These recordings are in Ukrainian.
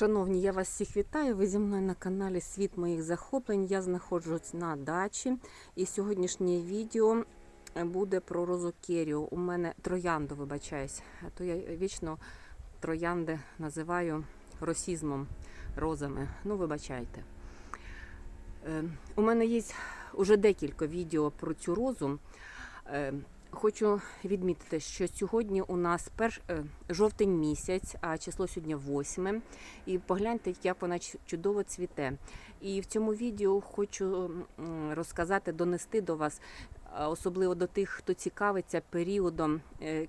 Шановні, я вас всіх вітаю. Ви зі мною на каналі Світ моїх захоплень. Я знаходжусь на дачі. І сьогоднішнє відео буде про розу Керіо. У мене троянду, вибачаюсь. То я вічно троянди називаю росізмом, розами. Ну, вибачайте. Е, У мене є вже декілька відео про цю розу. Хочу відмітити, що сьогодні у нас перш, е, жовтень місяць, а число сьогодні 8. І погляньте, як вона чудово цвіте. І в цьому відео хочу розказати, донести до вас, особливо до тих, хто цікавиться періодом е,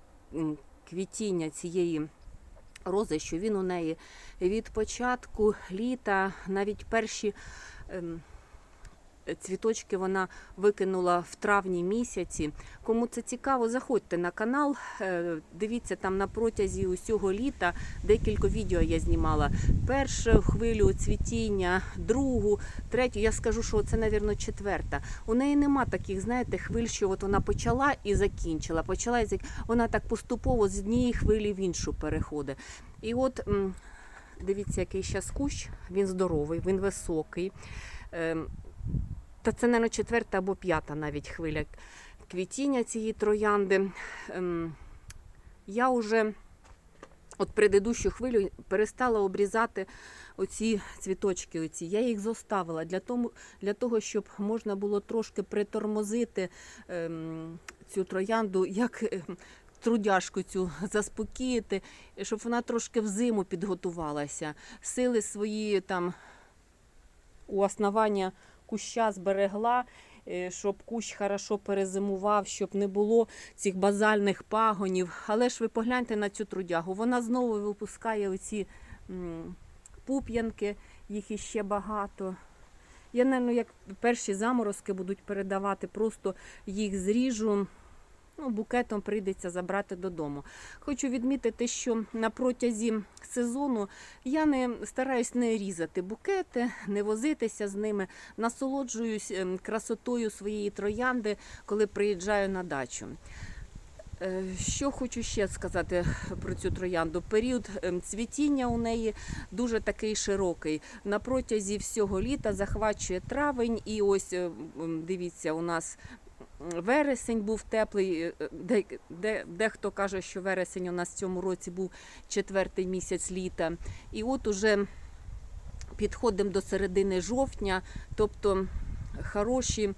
квітіння цієї рози, що він у неї від початку літа, навіть перші. Ем, Цвіточки вона викинула в травні місяці. Кому це цікаво, заходьте на канал. е, Дивіться там на протязі усього літа. Декілька відео я знімала. Першу хвилю цвітіння, другу, третю. Я скажу, що це, мабуть, четверта. У неї нема таких, знаєте, хвиль, що от вона почала і закінчила. Почала і зак... Вона так поступово з однієї хвилі в іншу переходить. І от дивіться, який зараз кущ. Він здоровий, він високий. Та це, мабуть, четверта або п'ята навіть хвиля квітіння цієї троянди. Ем, я вже от предыдущу хвилю перестала обрізати оці цвіточки. Оці. Я їх зоставила для того, для того, щоб можна було трошки притормозити ем, цю троянду, як ем, трудяшку цю заспокоїти, щоб вона трошки в зиму підготувалася. Сили свої там у основання куща зберегла, е, щоб кущ хорошо перезимував, щоб не було цих базальних пагонів. Але ж ви погляньте на цю трудягу. Вона знову випускає оці пуп'янки, їх іще багато. Я, мабуть, як перші заморозки будуть передавати, просто їх зріжу. Ну, букетом прийдеться забрати додому. Хочу відмітити, що на протязі сезону я не стараюсь не різати букети, не возитися з ними, насолоджуюсь ем, красотою своєї троянди, коли приїжджаю на дачу. Е, Що хочу ще сказати про цю троянду? Період ем, цвітіння у неї дуже такий широкий. На протязі всього літа захвачує травень, і ось е, дивіться, у нас вересень був теплий. е, Де, де, дехто каже, що вересень у нас в цьому році був четвертий місяць літа. І от уже підходимо до середини жовтня, тобто хороші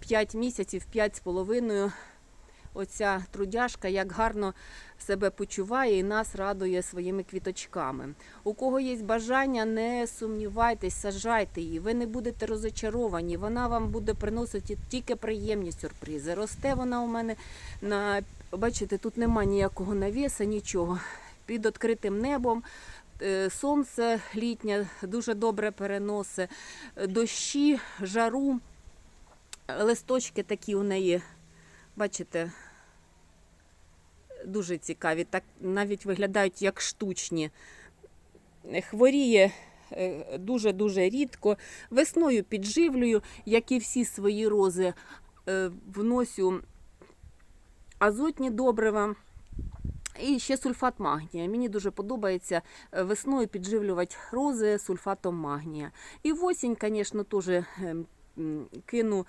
5 місяців, 5 з половиною. Оця трудяшка як гарно себе почуває і нас радує своїми квіточками. У кого є бажання, не сумнівайтесь, саджайте її. Ви не будете розочаровані. Вона вам буде приносити тільки приємні сюрпризи. Росте вона у мене на бачите, тут нема ніякого навіса, нічого. Під відкритим небом. Е, Сонце літнє дуже добре переносить, Е, дощі, жару, листочки такі у неї, бачите, дуже цікаві, так навіть виглядають як штучні. Хворіє е, дуже-дуже рідко. Весною підживлюю, як і всі свої рози, е, вносю азотні добрива. І ще сульфат магнія. Мені дуже подобається е, весною підживлювати рози сульфатом магнія. І в осінь, звісно, теж ем, кину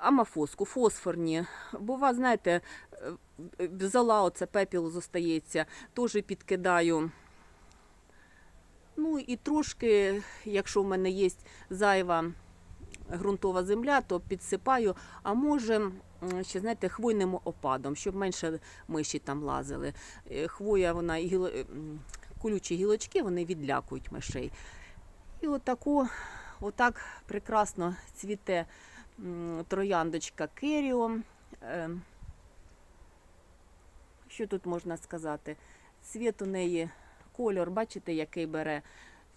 амафоску, фосфорні. Бува, знаєте, е, в зола оце пепіл зостається, теж підкидаю. Ну і трошки, якщо в мене є зайва ґрунтова земля, то підсипаю, а може ще знаєте, хвойним опадом, щоб менше миші там лазили. Е, Хвоя, вона гіло... колючі гілочки, вони відлякують мишей. І отако, отак прекрасно цвіте трояндочка Керіо. Е, Що тут можна сказати? Цвіт у неї, кольор, бачите, який бере.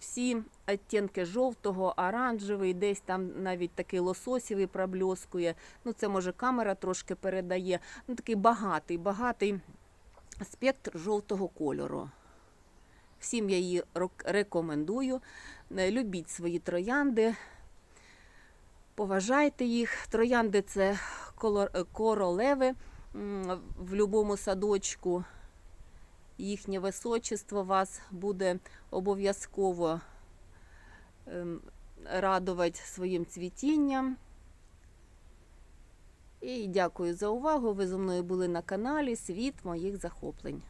Всі відтінки жовтого, оранжевий, десь там навіть такий лососівий пробльоскує. Ну, це може камера трошки передає. Ну, такий багатий, багатий спектр жовтого кольору. Всім я її рекомендую. Е, Любіть свої троянди, поважайте їх. Троянди це королеви в будь-якому садочку. їхнє височество вас буде обов'язково ем, радувати своїм цвітінням. І дякую за увагу. Ви зі мною були на каналі Світ моїх захоплень.